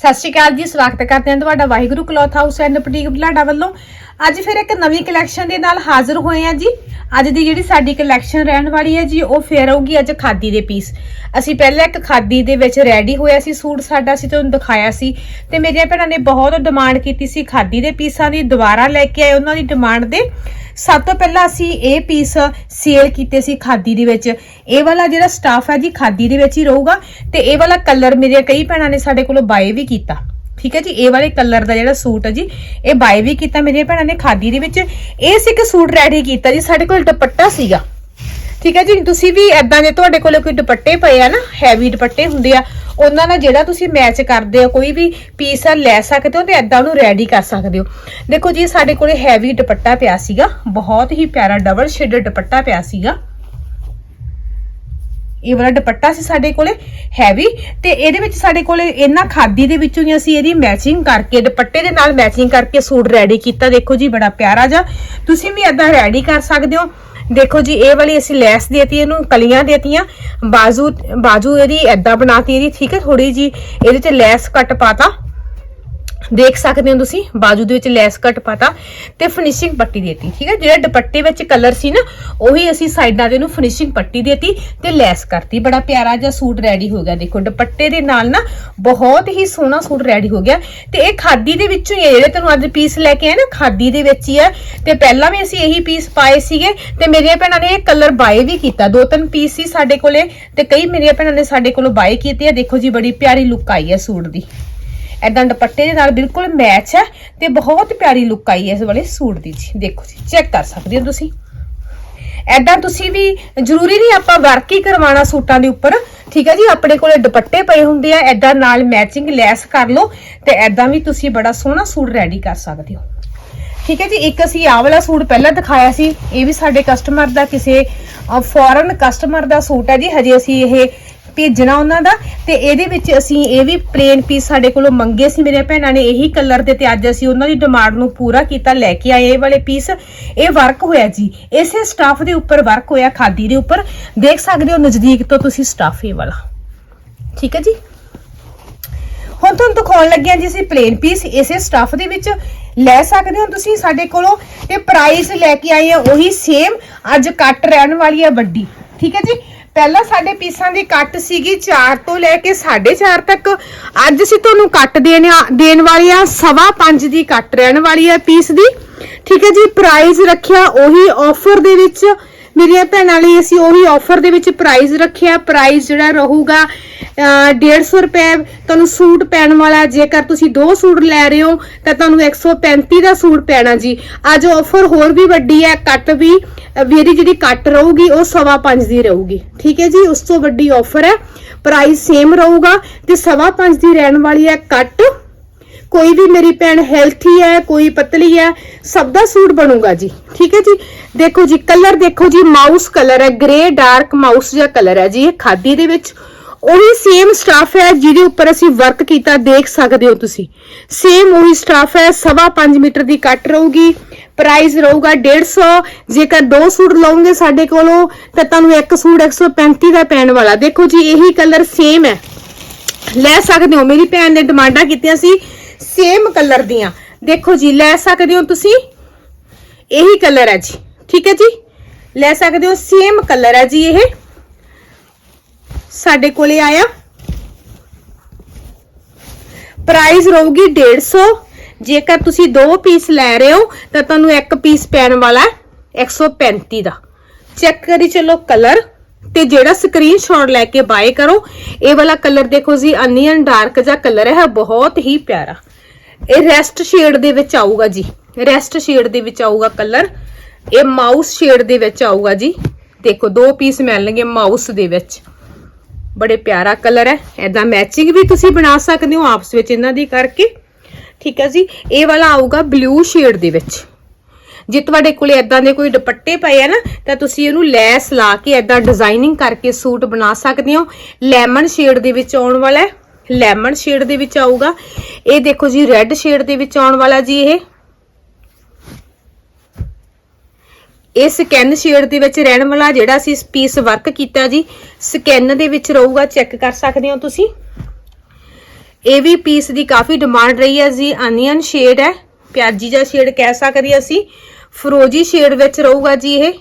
ਸਤਿ ਸ਼੍ਰੀ ਅਕਾਲ ਜੀ, ਸਵਾਗਤ ਕਰਦੇ ਹਾਂ ਤੁਹਾਡਾ Waheguru cloth house and boutique Balada ਵੱਲੋਂ। ਅੱਜ ਫਿਰ ਇੱਕ ਨਵੀਂ ਕਲੈਕਸ਼ਨ ਦੇ ਨਾਲ ਹਾਜ਼ਰ ਹੋਏ ਹਾਂ ਜੀ। ਅੱਜ ਦੀ ਜਿਹੜੀ ਸਾਡੀ ਕਲੈਕਸ਼ਨ ਰਹਿਣ ਵਾਲੀ ਹੈ ਜੀ, ਉਹ ਫੇਰ ਆਊਗੀ ਅੱਜ ਖਾਦੀ ਦੇ ਪੀਸ ਅਸੀਂ ਪਹਿਲਾਂ ਇੱਕ ਖਾਦੀ ਦੇ ਵਿੱਚ ਰੈਡੀ ਹੋਇਆ ਸੀ, ਸੂਟ ਸਾਡਾ ਸੀ ਤੁਹਾਨੂੰ ਦਿਖਾਇਆ ਸੀ। ਤੇ ਮੇਰੀਆਂ ਭੈਣਾਂ ਨੇ ਬਹੁਤ ਡਿਮਾਂਡ ਕੀਤੀ ਸੀ ਖਾਦੀ ਦੇ ਪੀਸਾਂ ਦੀ। ਦੁਬਾਰਾ ਲੈ ਕੇ ਆਏ ਉਹਨਾਂ ਦੀ ਡਿਮਾਂਡ ਦੇ। ਸਭ ਤੋਂ ਪਹਿਲਾਂ ਅਸੀਂ ਇਹ ਪੀਸ ਸੇਲ ਕੀਤੇ ਸੀ ਖਾਦੀ ਦੇ ਵਿੱਚ। ਇਹ ਵਾਲਾ ਜਿਹੜਾ ਸਟਾਫ ਹੈ ਜੀ, ਖਾਦੀ ਦੇ ਵਿੱਚ ਹੀ ਰਹੂਗਾ ਤੇ ਇਹ ਵਾਲਾ ਕਲਰ ਮੇਰੇ ਕਈ ਭੈਣਾਂ ਨੇ ਸਾਡੇ ਕੋਲੋਂ ਬਾਏ ਵੀ ਕੀਤਾ। ਠੀਕ ਹੈ ਜੀ, ਇਹ ਵਾਲੇ ਕਲਰ ਦਾ ਜਿਹੜਾ ਸੂਟ ਹੈ ਜੀ, ਇਹ ਬਾਏ ਵੀ ਕੀਤਾ ਮੇਰੀਆਂ ਭੈਣਾਂ ਨੇ ਖਾਦੀ ਦੇ ਵਿੱਚ। ਇਹ ਸੀ ਕਿ ਸੂਟ ਰੈਡੀ ਕੀਤਾ ਜੀ, ਸਾਡੇ ਕੋਲ ਦੁਪੱਟਾ ਸੀਗਾ। ਠੀਕ ਹੈ ਜੀ, ਤੁਸੀਂ ਵੀ ਐਦਾਂ ਦੇ ਤੁਹਾਡੇ ਕੋਲ ਕੋਈ ਦੁਪੱਟੇ ਪਏ ਆ ਨਾ ਹੈਵੀ ਦੁਪੱਟੇ ਹੁੰਦੇ ਆ ਉਹਨਾਂ ਨਾਲ ਜਿਹੜਾ ਤੁਸੀਂ ਮੈਚ ਕਰਦੇ ਹੋ, ਕੋਈ ਵੀ ਪੀਸ ਆ, ਲੈ ਸਕਦੇ ਹੋ ਤੇ ਐਦਾਂ ਉਹਨੂੰ ਰੈਡੀ ਕਰ ਸਕਦੇ ਹੋ। ਦੇਖੋ ਜੀ, ਸਾਡੇ ਕੋਲੇ ਹੈਵੀ ਦੁਪੱਟਾ ਪਿਆ ਸੀਗਾ, ਬਹੁਤ ਹੀ ਪਿਆਰਾ ਡਬਲ ਸ਼ੇਡਡ ਦੁਪੱਟਾ ਪਿਆ ਸੀਗਾ। ਇਹ ਵਾਲਾ ਦੁਪੱਟਾ ਸੀ ਸਾਡੇ ਕੋਲੇ ਹੈਵੀ ਤੇ ਇਹਦੇ ਵਿੱਚ ਸਾਡੇ ਕੋਲੇ ਇਹਨਾਂ ਖਾਦੀ ਦੇ ਵਿੱਚੋਂ ਹੀ ਅਸੀਂ ਇਹਦੀ ਮੈਚਿੰਗ ਕਰਕੇ, ਦੁਪੱਟੇ ਦੇ ਨਾਲ ਮੈਚਿੰਗ ਕਰਕੇ ਸੂਟ ਰੈਡੀ ਕੀਤਾ। ਦੇਖੋ ਜੀ, ਬੜਾ ਪਿਆਰਾ ਜਿਹਾ। ਤੁਸੀਂ ਵੀ ਏਦਾਂ ਰੈਡੀ ਕਰ ਸਕਦੇ ਹੋ। ਦੇਖੋ ਜੀ, ਇਹ ਵਾਲੀ ਅਸੀਂ ਲੈਸ ਦੇਤੀ, ਇਹਨੂੰ ਕਲੀਆਂ ਦੇਤੀਆਂ। ਬਾਜ਼ੂ ਬਾਜ਼ੂ ਇਹਦੀ ਏਦਾਂ ਬਣਾਤੀ ਇਹਦੀ, ਠੀਕ ਹੈ ਥੋੜੀ ਜੀ ਇਹਦੇ ਤੇ ਲੈਸ ਕੱਟ ਪਾਤਾ। ਦੇਖ ਸਕਦੇ ਹੋ ਤੁਸੀਂ, ਬਾਜੂ ਦੇ ਵਿੱਚ ਲੈਸ ਕੱਟ ਪਾਤਾ ਤੇ ਫਿਨਿਸ਼ਿੰਗ ਪੱਟੀ ਦੇਤੀ, ਠੀਕ ਹੈ? ਜਿਹੜਾ ਦੁਪੱਟੇ ਵਿੱਚ ਕਲਰ ਸੀ ਨਾ, ਉਹੀ ਅਸੀਂ ਸਾਈਡਾਂ ਤੇ ਉਹਨੂੰ ਫਿਨਿਸ਼ਿੰਗ ਪੱਟੀ ਦੇਤੀ ਤੇ ਲੈਸ ਕਰਤੀ। ਬੜਾ ਪਿਆਰਾ ਜਿਹਾ ਸੂਟ ਰੈਡੀ ਹੋ ਗਿਆ, ਦੇਖੋ, ਦੁਪੱਟੇ ਦੇ ਨਾਲ ਨਾ ਬਹੁਤ ਹੀ ਸੋਹਣਾ ਸੂਟ ਰੈਡੀ ਹੋ ਗਿਆ ਤੇ ਇਹ ਖਾਦੀ ਦੇ ਵਿੱਚੋਂ ਹੀ ਹੈ ਜਿਹੜੇ ਤੁਹਾਨੂੰ ਅੱਜ ਪੀਸ ਲੈ ਕੇ ਆਏ ਨਾ, ਖਾਦੀ ਦੇ ਵਿੱਚ ਹੀ ਹੈ ਤੇ ਪਹਿਲਾਂ ਵੀ ਅਸੀਂ ਇਹੀ ਪੀਸ ਪਾਏ ਸੀਗੇ ਤੇ ਮੇਰੀਆਂ ਭੈਣਾਂ ਨੇ ਇਹ ਕਲਰ ਬਾਏ ਵੀ ਕੀਤਾ। ਦੋ ਤਿੰਨ ਪੀਸ ਸੀ ਸਾਡੇ ਕੋਲੇ ਤੇ ਕਈ ਮੇਰੀਆਂ ਭੈਣਾਂ ਨੇ ਸਾਡੇ ਕੋਲੋਂ ਬਾਏ ਕੀਤੇ ਆ। ਦੇਖੋ ਜੀ, ਬੜੀ ਪਿਆਰੀ ਲੁੱਕ ਆਈ ਹੈ ਸੂਟ ਦੀ। ਐਦਾਂ ਦੁਪੱਟੇ ਦੇ ਨਾਲ ਬਿਲਕੁਲ ਮੈਚ ਹੈ ਤੇ ਬਹੁਤ ਪਿਆਰੀ ਲੁੱਕ ਆਈ ਹੈ ਇਸ ਵਾਲੇ ਸੂਟ ਦੀ ਜੀ। ਦੇਖੋ ਜੀ ਚੈੱਕ ਕਰ ਸਕਦੇ ਹੋ ਤੁਸੀਂ। ਐਦਾਂ ਤੁਸੀਂ ਵੀ ਜ਼ਰੂਰੀ ਨਹੀਂ ਆਪਾਂ ਵਰਕ ਹੀ ਕਰਵਾਉਣਾ ਸੂਟਾਂ ਦੇ ਉੱਪਰ। ਠੀਕ ਹੈ ਜੀ, ਆਪਣੇ ਕੋਲੇ ਦੁਪੱਟੇ ਪਏ ਹੁੰਦੇ ਆ ਐਦਾਂ ਨਾਲ ਮੈਚਿੰਗ ਲੈਸ ਕਰ ਲਓ ਤੇ ਐਦਾਂ ਵੀ ਤੁਸੀਂ ਬੜਾ ਸੋਹਣਾ ਸੂਟ ਰੈਡੀ ਕਰ ਸਕਦੇ ਹੋ। ਠੀਕ ਹੈ ਜੀ, ਇੱਕ ਅਸੀਂ ਆਹ ਵਾਲਾ ਸੂਟ ਪਹਿਲਾਂ ਦਿਖਾਇਆ ਸੀ, ਇਹ ਵੀ ਸਾਡੇ ਕਸਟਮਰ ਦਾ, ਕਿਸੇ ਫੋਰਨ ਕਸਟਮਰ ਦਾ ਸੂਟ ਹੈ ਜੀ। ਹਜੇ ਅਸੀਂ ਇਹ ਭੇਜਣਾ ਉਹਨਾਂ ਦਾ ਤੇ ਇਹਦੇ ਵਿੱਚ ਅਸੀਂ ਇਹ ਵੀ ਪਲੇਨ ਪੀਸ ਸਾਡੇ ਕੋਲੋਂ ਮੰਗੇ ਸੀ। ਮੇਰੇ ਭੈਣਾਂ ਨੇ ਇਹੀ ਕਲਰ ਦੇ ਤੇ ਅੱਜ ਅਸੀਂ ਉਹਨਾਂ ਦੀ ਡਿਮਾਂਡ ਨੂੰ ਪੂਰਾ ਕੀਤਾ, ਲੈ ਕੇ ਆਏ ਇਹ ਵਾਲੇ ਪੀਸ ਇਹ ਵਰਕ ਹੋਇਆ ਜੀ। ਇਸੇ ਸਟਾਫ ਦੇ ਉੱਪਰ ਵਰਕ ਹੋਇਆ, ਖਾਦੀ ਦੇ ਉੱਪਰ। ਦੇਖ ਸਕਦੇ ਹੋ ਨਜ਼ਦੀਕ ਤੋਂ ਤੁਸੀਂ ਸਟਾਫ ਇਹ ਵਾਲਾ। ਠੀਕ ਹੈ ਜੀ? ਹੁਣ ਤੁਹਾਨੂੰ ਦਿਖਾਉਣ ਲੱਗਿਆ ਜੀ ਅਸੀਂ ਪਲੇਨ ਪੀਸ ਇਸੇ ਸਟਾਫ ਦੇ ਵਿੱਚ ਲੈ ਸਕਦੇ ਹੋ। ਤੁਸੀਂ ਸਾਡੇ ਕੋਲੋਂ ਤੇ ਪ੍ਰਾਈਸ ਲੈ ਕੇ ਆਏ ਆ, ਉਹੀ ਸੇਮ ਅੱਜ ਕੱਟ ਰਹਿਣ ਵਾਲੀ ਆ ਵੱਡੀ। ਠੀਕ ਹੈ ਜੀ? ਪਹਿਲਾਂ ਸਾਡੇ ਪੀਸਾਂ ਦੀ ਕੱਟ ਸੀਗੀ 4 ਤੋਂ ਲੈ ਕੇ 4.5 ਤੱਕ। ਅੱਜ ਅਸੀਂ ਤੁਹਾਨੂੰ ਕੱਟ ਦੇਣ ਦੇਣ ਵਾਲੀ ਆ, ਸਵਾ 5 ਦੀ ਕੱਟ ਰਹਿਣ ਵਾਲੀ ਆ ਪੀਸ ਦੀ। ਠੀਕ ਹੈ ਜੀ ਪ੍ਰਾਈਸ ਰੱਖਿਆ ਉਹੀ ਆਫਰ ਦੇ ਵਿੱਚ। ਮੇਰੀਆਂ ਭੈਣਾਂ ਲਈ ਅਸੀਂ ਉਹੀ ਆਫਰ ਦੇ ਵਿੱਚ ਪ੍ਰਾਈਸ ਰੱਖਿਆ। ਪ੍ਰਾਈਸ ਜਿਹੜਾ ਰਹੂਗਾ, ਅਹ 150 ਰੁਪਏ। ਤੁਹਾਨੂੰ ਸੂਟ ਪੈਣ ਵਾਲਾ, ਜੇਕਰ ਤੁਸੀਂ ਦੋ ਸੂਟ ਲੈ ਰਹੇ ਹੋ, ਤਾਂ ਤੁਹਾਨੂੰ 135 ਦਾ ਸੂਟ ਪੈਣਾ ਜੀ। ਅੱਜ ਆਫਰ ਹੋਰ ਵੀ ਵੱਡੀ ਹੈ, ਕੱਟ ਵੀ ਮੇਰੀ ਜਿਹੜੀ ਕੱਟ ਰਹੂਗੀ, ਉਹ ਸਵਾ ਪੰਜ ਦੀ ਰਹੂਗੀ। ਠੀਕ ਹੈ ਜੀ, ਉਸ ਤੋਂ ਵੱਡੀ ਆਫਰ ਹੈ। ਪ੍ਰਾਈਸ ਸੇਮ ਰਹੂਗਾ ਤੇ ਸਵਾ ਪੰਜ ਦੀ ਰਹਿਣ ਵਾਲੀ ਹੈ ਕੱਟ। ਕੋਈ ਵੀ ਮੇਰੀ ਭੈਣ ਹੈਲਥੀ ਹੈ, ਕੋਈ ਪਤਲੀ ਹੈ, ਸਭ ਦਾ ਸੂਟ ਬਣੂਗਾ ਜੀ। ਠੀਕ ਹੈ ਜੀ? ਦੇਖੋ ਜੀ ਕਲਰ ਦੇਖੋ ਜੀ ਮਾਊਸ ਕਲਰ ਹੈ ਗ੍ਰੇ ਡਾਰਕ ਮਾਊਸ ਜਿਹਾ ਕਲਰ ਹੈ ਜੀ, ਇਹ ਖਾਦੀ ਦੇ ਵਿੱਚ। ਉਹੀ ਸੇਮ ਸਟਾਫ ਹੈ ਜਿਹਦੇ ਉੱਪਰ ਅਸੀਂ ਵਰਕ ਕੀਤਾ, ਦੇਖ ਸਕਦੇ ਹੋ ਤੁਸੀਂ। ਸੇਮ ਉਹੀ ਸਟਾਫ ਹੈ, ਸਵਾ 5 ਮੀਟਰ ਦੀ ਕੱਟ ਰਹੂਗੀ ਪ੍ਰਾਈਸ ਰਹੂਗਾ 150 ਜੇਕਰ ਦੋ ਸੂਟ ਲਓਗੇ ਸਾਡੇ ਕੋਲੋਂ, ਤਾਂ ਤੁਹਾਨੂੰ ਇੱਕ ਸੂਟ 135 ਦਾ ਪੈਣ ਵਾਲਾ। ਦੇਖੋ ਜੀ, ਇਹੀ ਕਲਰ ਸੇਮ ਹੈ। ਲੈ ਸਕਦੇ ਹੋ, ਮੇਰੀ ਭੈਣ ਨੇ ਡਿਮਾਂਡਾਂ ਕੀਤੀਆਂ ਸੀ ਸੇਮ ਕਲਰ ਦੀਆਂ। ਦੇਖੋ ਜੀ, ਲੈ ਸਕਦੇ ਹੋ ਤੁਸੀਂ? ਇਹੀ ਕਲਰ ਹੈ ਜੀ, ਠੀਕ ਹੈ ਜੀ? ਲੈ ਸਕਦੇ ਹੋ ਸੇਮ ਕਲਰ ਹੈ ਜੀ ਇਹ। ਸਾਡੇ ਕੋਲੇ ਆਇਆ। ਪ੍ਰਾਈਸ ਰਹੂਗੀ 150 ਜੇਕਰ ਤੁਸੀਂ ਦੋ ਪੀਸ ਲੈ ਰਹੇ ਹੋ, ਤਾਂ ਤੁਹਾਨੂੰ ਇੱਕ ਪੀਸ ਪੈਣ ਵਾਲਾ ਹੈ 135 ਦਾ। ਚੈੱਕ ਕਰੀ ਚਲੋ ਕਲਰ ਤੇ ਜਿਹੜਾ ਸਕਰੀਨਸ਼ਾਟ ਲੈ ਕੇ ਬਾਏ ਕਰੋ, ਇਹ ਵਾਲਾ ਕਲਰ ਦੇਖੋ ਜੀ ਅਨੀਅਨ ਡਾਰਕ ਜਿਹਾ ਕਲਰ ਹੈ, ਬਹੁਤ ਹੀ ਪਿਆਰਾ। ਇਹ ਰੈਸਟ ਸ਼ੇਡ ਦੇ ਵਿੱਚ ਆਊਗਾ ਜੀ ਰੈਸਟ ਸ਼ੇਡ ਦੇ ਵਿੱਚ ਆਊਗਾ ਕਲਰ ਇਹ ਮਾਊਸ ਸ਼ੇਡ ਦੇ ਵਿੱਚ ਆਊਗਾ ਜੀ। ਦੇਖੋ, ਦੋ ਪੀਸ ਮਿਲਣਗੇ ਮਾਊਸ ਦੇ ਵਿੱਚ। ਬੜੇ ਪਿਆਰਾ ਕਲਰ ਹੈ ਐਦਾਂ ਮੈਚਿੰਗ ਵੀ ਤੁਸੀਂ ਬਣਾ ਸਕਦੇ ਹੋ, ਆਪਸ ਵਿੱਚ ਇਹਨਾਂ ਦੀ ਕਰਕੇ। ਠੀਕ ਹੈ ਜੀ, ਇਹ ਵਾਲਾ ਆਊਗਾ ਬਲੂ ਸ਼ੇਡ ਦੇ ਵਿੱਚ। ਜੇ ਤੁਹਾਡੇ ਕੋਲੇ ਐਦਾਂ ਦੇ ਕੋਈ ਦੁਪੱਟੇ ਪਏ ਆ ਨਾ, ਤਾਂ ਤੁਸੀਂ ਇਹਨੂੰ ਲੈਸ ਲਾ ਕੇ ਐਦਾਂ ਡਿਜ਼ਾਈਨਿੰਗ ਕਰਕੇ ਸੂਟ ਬਣਾ ਸਕਦੇ ਹੋ। ਲੈਮਨ ਸ਼ੇਡ ਦੇ ਵਿੱਚ ਆਉਣ ਵਾਲਾ ਹੈ। ਲੈਮਨ ਸ਼ੇਡ ਦੇ ਵਿੱਚ ਆਊਗਾ। ਇਹ ਦੇਖੋ ਜੀ ਰੈੱਡ ਸ਼ੇਡ ਦੇ ਵਿੱਚ ਆਉਣ ਵਾਲਾ ਜੀ ਇਹ। ਇਹ ਸਕੈਨ ਸ਼ੇਡ ਦੇ ਵਿੱਚ ਰਹਿਣ ਵਾਲਾ ਜਿਹੜਾ ਅਸੀਂ ਪੀਸ ਵਰਕ ਕੀਤਾ ਜੀ ਸਕੈਨ ਦੇ ਵਿੱਚ ਰਹੂਗਾ ਚੈੱਕ ਕਰ ਸਕਦੇ ਹੋ ਤੁਸੀਂ। ਇਹ ਵੀ ਪੀਸ ਦੀ ਕਾਫੀ ਡਿਮਾਂਡ ਰਹੀ ਹੈ ਜੀ ਅਨੀਅਨ ਸ਼ੇਡ ਹੈ। ਪਿਆਜੀ ਜਿਹਾ ਸ਼ੇਡ ਕਹਿ ਸਕਦੇ ਅਸੀਂ। ਫਰੋਜੀ ਸ਼ੇਡ ਵਿੱਚ ਰਹੂਗਾ ਜੀ ਇਹ।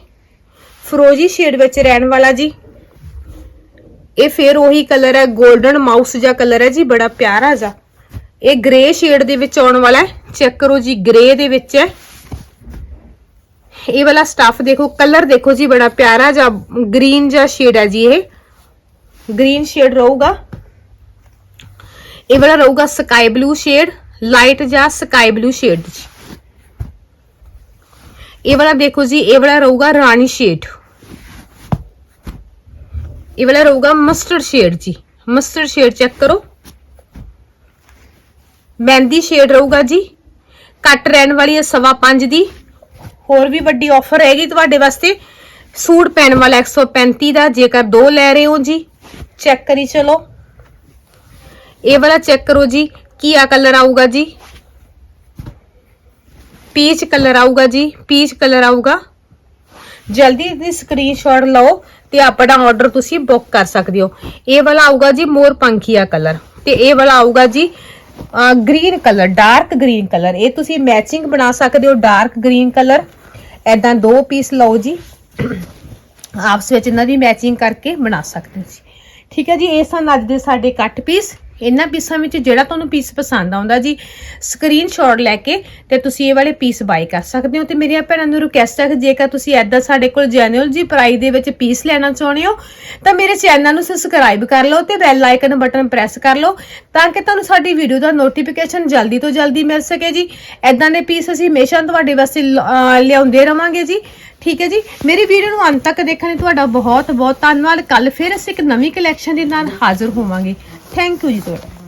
ਫਰੋਜੀ ਸ਼ੇਡ ਵਿੱਚ ਰਹਿਣ ਵਾਲਾ ਜੀ। ਇਹ ਫੇਰ ਉਹੀ ਕਲਰ ਹੈ 골ਡਨ ਮਾਊਸ ਜਿਹਾ ਕਲਰ ਹੈ ਜੀ, ਬੜਾ ਪਿਆਰਾ ਜਿਹਾ। ਇਹ ਗ੍ਰੇ ਸ਼ੇਡ ਦੇ ਵਿੱਚ ਆਉਣ ਵਾਲਾ ਹੈ। ਚੈੱਕ ਕਰੋ ਜੀ ਗ੍ਰੇ ਦੇ ਵਿੱਚ ਹੈ। ਇਹ ਵਾਲਾ ਸਟਫ ਦੇਖੋ ਕਲਰ ਦੇਖੋ ਜੀ, ਬੜਾ ਪਿਆਰਾ ਜਿਹਾ ਗ੍ਰੀਨ ਜਿਹਾ ਸ਼ੇਡ ਹੈ ਜੀ ਇਹ। ਗ੍ਰੀਨ ਸ਼ੇਡ ਰਹੂਗਾ। ਇਹ ਵਾਲਾ ਰਹੂਗਾ ਸਕਾਈ ਬਲੂ ਸ਼ੇਡ ਲਾਈਟ ਜਾਂ ਸਕਾਈ ਬਲੂ ਸ਼ੇਡ ਜੀ। ਇਹ ਵਾਲਾ ਦੇਖੋ ਜੀ, ਇਹ ਵਾਲਾ ਰਹੂਗਾ ਰਾਣੀ ਸ਼ੇਡ। ਇਹ ਵਾਲਾ ਰਹੂਗਾ ਮਸਟਰਡ ਸ਼ੇਡ ਜੀ। ਮਸਟਰਡ ਸ਼ੇਡ ਚੈੱਕ ਕਰੋ। ਮਹਿੰਦੀ ਸ਼ੇਡ ਰਹੂਗਾ ਜੀ। ਕੱਟ ਰਹਿਣ ਵਾਲੀ ਹੈ ਸਵਾ ਪੰਜ ਦੀ। ਹੋਰ ਵੀ ਵੱਡੀ ਆਫਰ ਹੈਗੀ ਤੁਹਾਡੇ ਵਾਸਤੇ। ਸੂਟ ਪੈਣ ਵਾਲਾ 135 ਦਾ, ਜੇਕਰ ਦੋ ਲੈ ਰਹੇ ਹੋ ਜੀ। ਚੈੱਕ ਕਰੀ ਚਲੋ। ਇਹ ਵਾਲਾ ਚੈੱਕ ਕਰੋ ਜੀ। ਕੀ ਕਲਰ ਆਊਗਾ ਜੀ? ਪੀਚ ਕਲਰ ਆਊਗਾ ਜੀ ਪੀਚ ਕਲਰ ਆਊਗਾ। ਜਲਦੀ ਦੀ ਸਕਰੀਨਸ਼ਾਟ ਲਓ ਤੇ ਆਪਣਾ ਆਰਡਰ ਤੁਸੀਂ ਬੁੱਕ ਕਰ ਸਕਦੇ ਹੋ। ਇਹ ਵਾਲਾ ਆਊਗਾ ਜੀ ਮੋਰ ਪੰਖੀਆ ਕਲਰ ਤੇ ਇਹ ਵਾਲਾ ਆਊਗਾ ਜੀ green colour dark green colour ਇਹ ਤੁਸੀਂ ਮੈਚਿੰਗ ਬਣਾ ਸਕਦੇ ਹੋ ਡਾਰਕ ਗ੍ਰੀਨ ਕਲਰ ਐਦਾਂ ਦੋ ਪੀਸ ਲਓ ਜੀ। ਆਪਸ ਵਿੱਚ ਇਹਨਾਂ ਦੀ ਮੈਚਿੰਗ ਕਰਕੇ ਬਣਾ ਸਕਦੇ ਹੋ ਜੀ। ਠੀਕ ਹੈ ਜੀ, ਇਹ ਸਨ ਅੱਜ ਦੇ ਸਾਡੇ ਕੱਟ ਪੀਸ ਇਹਨਾਂ ਪੀਸਾਂ ਵਿੱਚ ਜਿਹੜਾ ਤੁਹਾਨੂੰ ਪੀਸ ਪਸੰਦ ਆਉਂਦਾ ਜੀ ਸਕਰੀਨਸ਼ਾਟ ਲੈ ਕੇ ਤੇ ਤੁਸੀਂ ਇਹ ਵਾਲੇ ਪੀਸ ਬਾਈ ਕਰ ਸਕਦੇ ਹੋ ਤੇ ਮੇਰੀਆਂ ਭੈਣਾਂ ਨੂੰ ਰਿਕਵੈਸਟ ਹੈ ਕਿ ਜੇਕਰ ਤੁਸੀਂ ਐਦਾਂ ਸਾਡੇ ਕੋਲ ਜੈਨੂਅਲ ਜੀ ਪ੍ਰਾਈਸ ਦੇ ਵਿੱਚ ਪੀਸ ਲੈਣਾ ਚਾਹੁੰਦੇ ਹੋ, ਤਾਂ ਮੇਰੇ ਚੈਨਲ ਨੂੰ ਸਬਸਕ੍ਰਾਈਬ ਕਰ ਲਓ ਤੇ ਬੈਲ ਆਈਕਨ ਬਟਨ ਪ੍ਰੈਸ ਕਰ ਲਓ ਤਾਂ ਕਿ ਤੁਹਾਨੂੰ ਸਾਡੀ ਵੀਡੀਓ ਦਾ ਨੋਟੀਫਿਕੇਸ਼ਨ ਜਲਦੀ ਤੋਂ ਜਲਦੀ ਮਿਲ ਸਕੇ ਜੀ। ਐਦਾਂ ਦੇ ਪੀਸ ਅਸੀਂ ਹਮੇਸ਼ਾ ਤੁਹਾਡੇ ਵਾਸਤੇ ਲ- ਲਿਆਉਂਦੇ ਰਵਾਂਗੇ ਜੀ। ਠੀਕ ਹੈ ਜੀ? ਮੇਰੀ ਵੀਡੀਓ ਨੂੰ ਅੰਤ ਤੱਕ ਦੇਖਣ ਲਈ ਤੁਹਾਡਾ ਬਹੁਤ ਬਹੁਤ ਧੰਨਵਾਦ। ਕੱਲ ਫਿਰ ਅਸੀਂ ਇੱਕ ਨਵੀਂ ਕਲੈਕਸ਼ਨ ਦੇ ਨਾਲ ਹਾਜ਼ਰ ਹੋਵਾਂਗੇ। ਥੈਂਕ ਯੂ ਜੀ ਤੁਹਾਡਾ